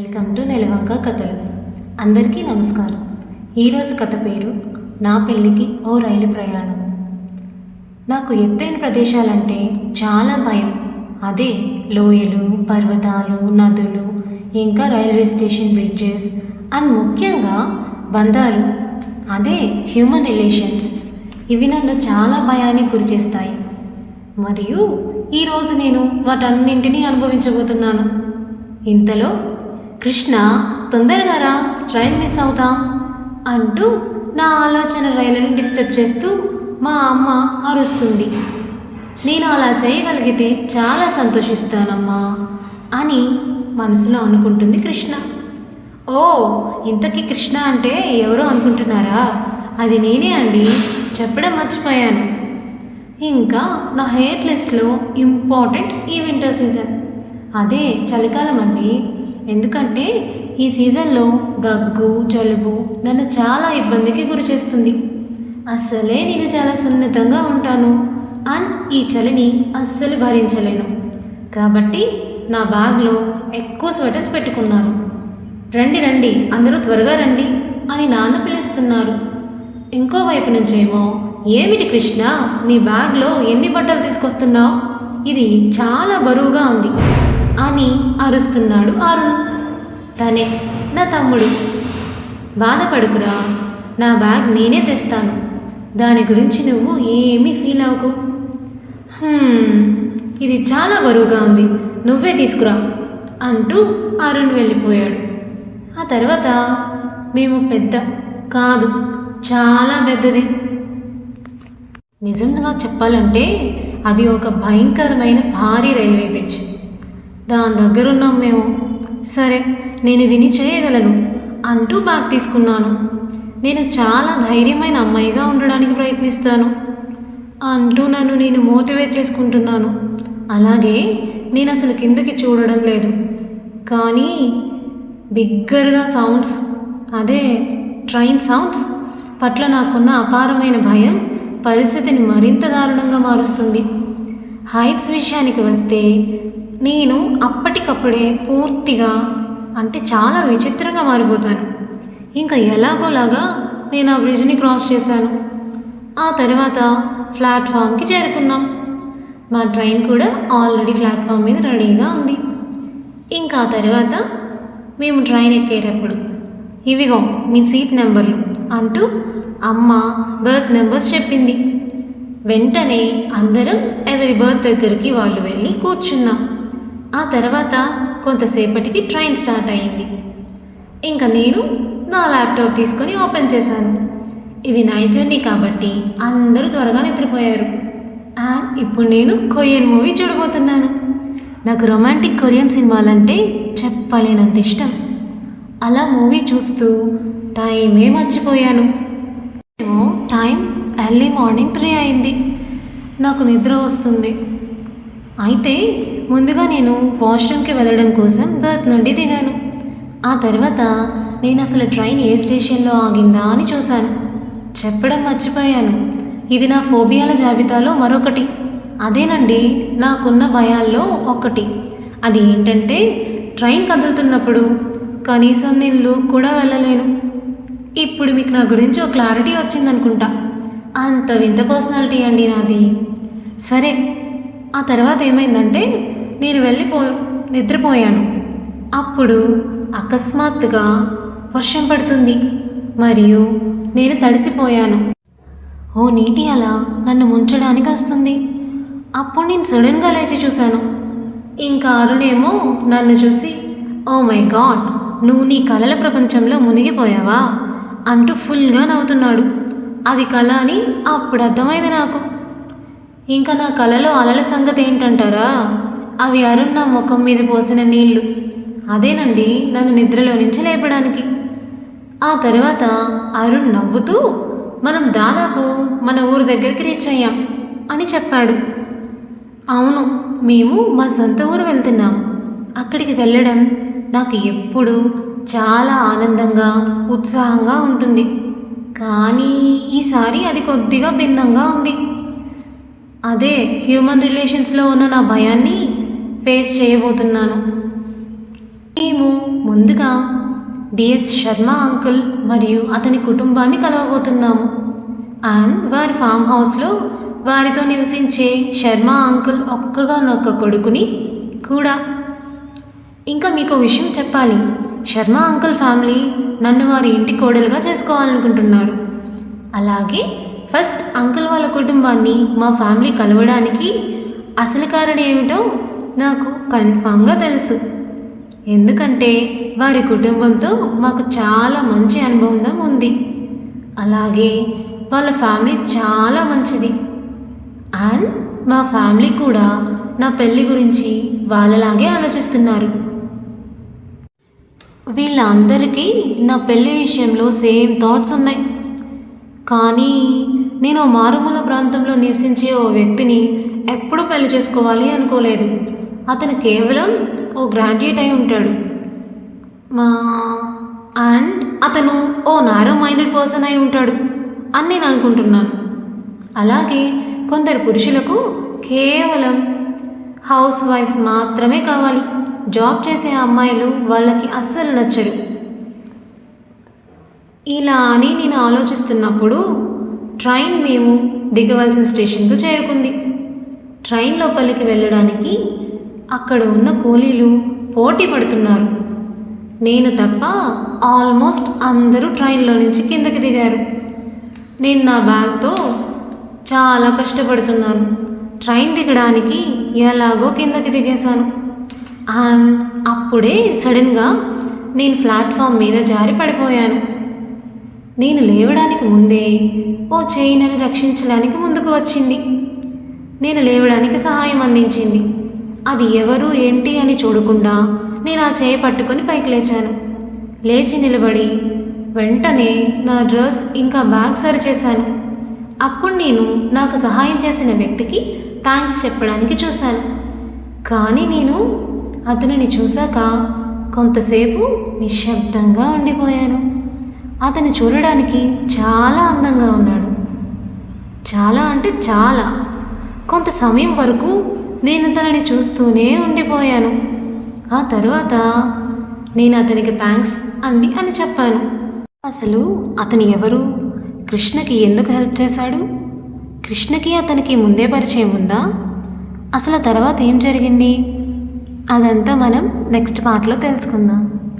Welcome to నెలవంక కథలు. అందరికీ నమస్కారం. ఈరోజు కథ పేరు నా పెళ్ళికి ఓ రైలు ప్రయాణం. నాకు ఎత్తైన ప్రదేశాలంటే చాలా భయం. అదే లోయలు పర్వతాలు నదులు ఇంకా రైల్వే స్టేషన్ బ్రిడ్జెస్ అండ్ ముఖ్యంగా బంధాలు. అదే హ్యూమన్ రిలేషన్స్. ఇవి నన్ను చాలా భయానికి గురి చేస్తాయి. మరియు ఈరోజు నేను వాటన్నింటినీ అనుభవించబోతున్నాను. ఇంతలో కృష్ణ తొందరగా రా ట్రైన్ మిస్ అవుతాం అంటూ నా ఆలోచన రైలుని డిస్టర్బ్ చేస్తూ మా అమ్మ అరుస్తుంది. నేను అలా చేయగలిగితే చాలా సంతోషిస్తానమ్మా అని మనసులో అనుకుంటుంది కృష్ణ. ఓ ఇంతకీ కృష్ణ అంటే ఎవరో అనుకుంటున్నారా? అది నేనే అండి చెప్పడం మర్చిపోయాను. ఇంకా నా హెయిర్ లిస్ట్లో ఇంపార్టెంట్ ఈ వింటర్ సీజన్. అదే చలికాలం అండి. ఎందుకంటే ఈ సీజన్లో దగ్గు జలుబు నన్ను చాలా ఇబ్బందికి గురి చేస్తుంది. అసలే నేను చాలా సున్నితంగా ఉంటాను అండ్ ఈ చలిని అస్సలు భరించలేను. కాబట్టి నా బ్యాగ్లో ఎక్కువ స్వెటర్స్ పెట్టుకున్నాను. రండి రండి అందరూ త్వరగా రండి అని నాన్న పిలుస్తున్నారు. ఇంకోవైపు నుంచేమో ఏమిటి కృష్ణ నీ బ్యాగ్లో ఎన్ని బట్టలు తీసుకొస్తున్నావు? ఇది చాలా బరువుగా ఉంది. అని అరుస్తున్నాడు అరుణ్. తనే నా తమ్ముడు బాధపడుకురా. నా బ్యాగ్ నేనే తెస్తాను. దాని గురించి నువ్వు ఏమీ ఫీల్ అవ్వకు. ఇది చాలా బరువుగా ఉంది. నువ్వే తీసుకురా అంటూ అరుణ్ వెళ్ళిపోయాడు. ఆ తర్వాత మేము పెద్ద కాదు చాలా పెద్దది. నిజంగా చెప్పాలంటే అది ఒక భయంకరమైన భారీ రైల్వే బ్రిడ్జ్. దాని దగ్గర ఉన్నాం మేము. సరే నేను దీన్ని చేయగలను అంటూ బ్యాగ్ తీసుకున్నాను. నేను చాలా ధైర్యమైన అమ్మాయిగా ఉండడానికి ప్రయత్నిస్తాను అంటూ నన్ను నేను మోటివేట్ చేసుకుంటున్నాను. అలాగే నేను అసలు కిందకి చూడడం లేదు. కానీ బిగ్గరగా సౌండ్స్ అదే ట్రైన్ సౌండ్స్ పట్ల నాకున్న అపారమైన భయం పరిస్థితిని మరింత దారుణంగా మారుస్తుంది. హైట్స్ విషయానికి వస్తే నేను అప్పటికప్పుడే పూర్తిగా అంటే చాలా విచిత్రంగా మారిపోతాను. ఇంకా ఎలాగోలాగా నేను ఆ బ్రిడ్జ్ని క్రాస్ చేశాను. ఆ తర్వాత ప్లాట్ఫామ్కి చేరుకున్నాం. మా ట్రైన్ కూడా ఆల్రెడీ ప్లాట్ఫామ్ మీద రెడీగా ఉంది. ఇంకా ఆ తర్వాత మేము ట్రైన్ ఎక్కేటప్పుడు ఇవిగో మీ సీట్ నెంబర్లు అంటూ అమ్మ బర్త్ నెంబర్స్ చెప్పింది. వెంటనే అందరం ఎవరి బర్త్ దగ్గరికి వాళ్ళు వెళ్ళి కూర్చున్నాం. ఆ తర్వాత కొంతసేపటికి ట్రైన్ స్టార్ట్ అయింది. ఇంకా నేను నా ల్యాప్టాప్ తీసుకొని ఓపెన్ చేశాను. ఇది నైట్ జర్నీ కాబట్టి అందరూ త్వరగా నిద్రపోయారు. అండ్ ఇప్పుడు నేను కొరియన్ మూవీ చూడబోతున్నాను. నాకు రొమాంటిక్ కొరియన్ సినిమాలంటే చెప్పలేనంత ఇష్టం. అలా మూవీ చూస్తూ టైమే మర్చిపోయాను. ఏమో టైం ఎర్లీ మార్నింగ్ త్రీ అయింది. నాకు నిద్ర వస్తుంది. అయితే ముందుగా నేను వాష్రూమ్కి వెళ్ళడం కోసం బర్త్ నుండి దిగాను. ఆ తర్వాత నేను అసలు ట్రైన్ ఏ స్టేషన్లో ఆగిందా అని చూశాను. చెప్పడం మర్చిపోయాను. ఇది నా ఫోబియాల జాబితాలో మరొకటి. అదేనండి నాకున్న భయాల్లో ఒకటి. అది ఏంటంటే ట్రైన్ కదులుతున్నప్పుడు కనీసం నేను లూక్ కూడా వెళ్ళలేను. ఇప్పుడు మీకు నా గురించి ఒక క్లారిటీ వచ్చిందనుకుంటా. అంత వింత పర్సనాలిటీ అండి నాది. సరే ఆ తర్వాత ఏమైందంటే నేను వెళ్ళిపో నిద్రపోయాను. అప్పుడు అకస్మాత్తుగా వర్షం పడుతుంది మరియు నేను తడిసిపోయాను. ఓ నీటి అలా నన్ను ముంచడానికి వస్తుంది. అప్పుడు నేను సడన్గా లేచి చూశాను. ఇంకా అరుణేమో నన్ను చూసి ఓ మై గాడ్ నువ్వు నీ కలల ప్రపంచంలో మునిగిపోయావా? అంటూ ఫుల్గా నవ్వుతున్నాడు. అది కళ అని అప్పుడు అర్థమైంది నాకు. ఇంకా నా కలలో అలల సంగతి ఏంటంటారా? అవి అరుణ్ నా ముఖం మీద పోసిన నీళ్ళు. అదేనండి నన్ను నిద్రలో నుంచి లేపడానికి. ఆ తర్వాత అరుణ్ నవ్వుతూ మనం దాదాపు మన ఊరు దగ్గరికి రీచ్ అయ్యాం అని చెప్పాడు. అవును మేము మా సొంత ఊరు వెళ్తున్నాం. అక్కడికి వెళ్ళడం నాకు ఎప్పుడు చాలా ఆనందంగా ఉత్సాహంగా ఉంటుంది. కానీ ఈసారి అది కొద్దిగా భిన్నంగా ఉంది. అదే హ్యూమన్ రిలేషన్స్లో ఉన్న నా భయాన్ని ఫేస్ చేయబోతున్నాను. మేము ముందుగా డిఎస్ శర్మ అంకుల్ మరియు అతని కుటుంబాన్ని కలవబోతున్నాము. అండ్ వారి ఫామ్ హౌస్లో వారితో నివసించే శర్మ అంకుల్ ఒక్కగానొక్క కొడుకుని కూడా. ఇంకా మీకు విషయం చెప్పాలి. శర్మ అంకుల్ ఫ్యామిలీ నన్ను వారి ఇంటి కోడలుగా చేసుకోవాలనుకుంటున్నారు. అలాగే ఫస్ట్ అంకుల్ వాళ్ళ కుటుంబాన్ని మా ఫ్యామిలీ కలవడానికి అసలు కారణం ఏమిటో నాకు కన్ఫామ్గా తెలుసు. ఎందుకంటే వారి కుటుంబంతో మాకు చాలా మంచి అనుబంధం ఉంది. అలాగే వాళ్ళ ఫ్యామిలీ చాలా మంచిది. అండ్ మా ఫ్యామిలీ కూడా నా పెళ్ళి గురించి వాళ్ళలాగే ఆలోచిస్తున్నారు. వీళ్ళందరికీ నా పెళ్ళి విషయంలో సేమ్ థాట్స్ ఉన్నాయి. కానీ నేను మారుమూల ప్రాంతంలో నివసించే ఓ వ్యక్తిని ఎప్పుడూ పెళ్ళి చేసుకోవాలి అనుకోలేదు. అతను కేవలం ఓ గ్రాడ్యుయేట్ అయి ఉంటాడు. మా అండ్ అతను ఓ నారో మైండెడ్ పర్సన్ అయి ఉంటాడు అని నేను అనుకుంటున్నాను. అలాగే కొందరు పురుషులకు కేవలం హౌస్ వైఫ్స్ మాత్రమే కావాలి. జాబ్ చేసే అమ్మాయిలు వాళ్ళకి అస్సలు నచ్చరు. ఇలా అని నేను ఆలోచిస్తున్నప్పుడు ట్రైన్ మేము దిగవలసిన స్టేషన్కు చేరుకుంది. ట్రైన్ లోపలికి వెళ్ళడానికి అక్కడ ఉన్న కూలీలు పోటీ పడుతున్నారు. నేను తప్ప ఆల్మోస్ట్ అందరూ ట్రైన్లో నుంచి కిందకి దిగారు. నేను నా బ్యాగ్తో చాలా కష్టపడుతున్నాను. ట్రైన్ దిగడానికి ఎలాగో కిందకి దిగేశాను. అండ్ అప్పుడే సడన్గా నేను ప్లాట్ఫామ్ మీద జారి పడిపోయాను. నేను లేవడానికి ముందే ఓ చేయి నన్ను రక్షించడానికి ముందుకు వచ్చింది. నేను లేవడానికి సహాయం అందించింది. అది ఎవరు ఏంటి అని చూడకుండా నేను ఆ చేయి పట్టుకొని పైకి లేచాను. లేచి నిలబడి వెంటనే నా డ్రెస్ ఇంకా బ్యాగ్ సరిచేశాను. అప్పుడు నేను నాకు సహాయం చేసిన వ్యక్తికి థ్యాంక్స్ చెప్పడానికి చూశాను. కానీ నేను అతనిని చూశాక కొంతసేపు నిశ్శబ్దంగా ఉండిపోయాను. అతను చూడడానికి చాలా అందంగా ఉన్నాడు. చాలా అంటే చాలా. కొంత సమయం వరకు నేను తనని చూస్తూనే ఉండిపోయాను. ఆ తరువాత నేను అతనికి థ్యాంక్స్ అంది అని చెప్పాను. అసలు అతను ఎవరు? కృష్ణకి ఎందుకు హెల్ప్ చేశాడు? కృష్ణకి అతనికి ముందే పరిచయం ఉందా? అసలు తర్వాత ఏం జరిగింది? అదంతా మనం నెక్స్ట్ పార్ట్లో తెలుసుకుందాం.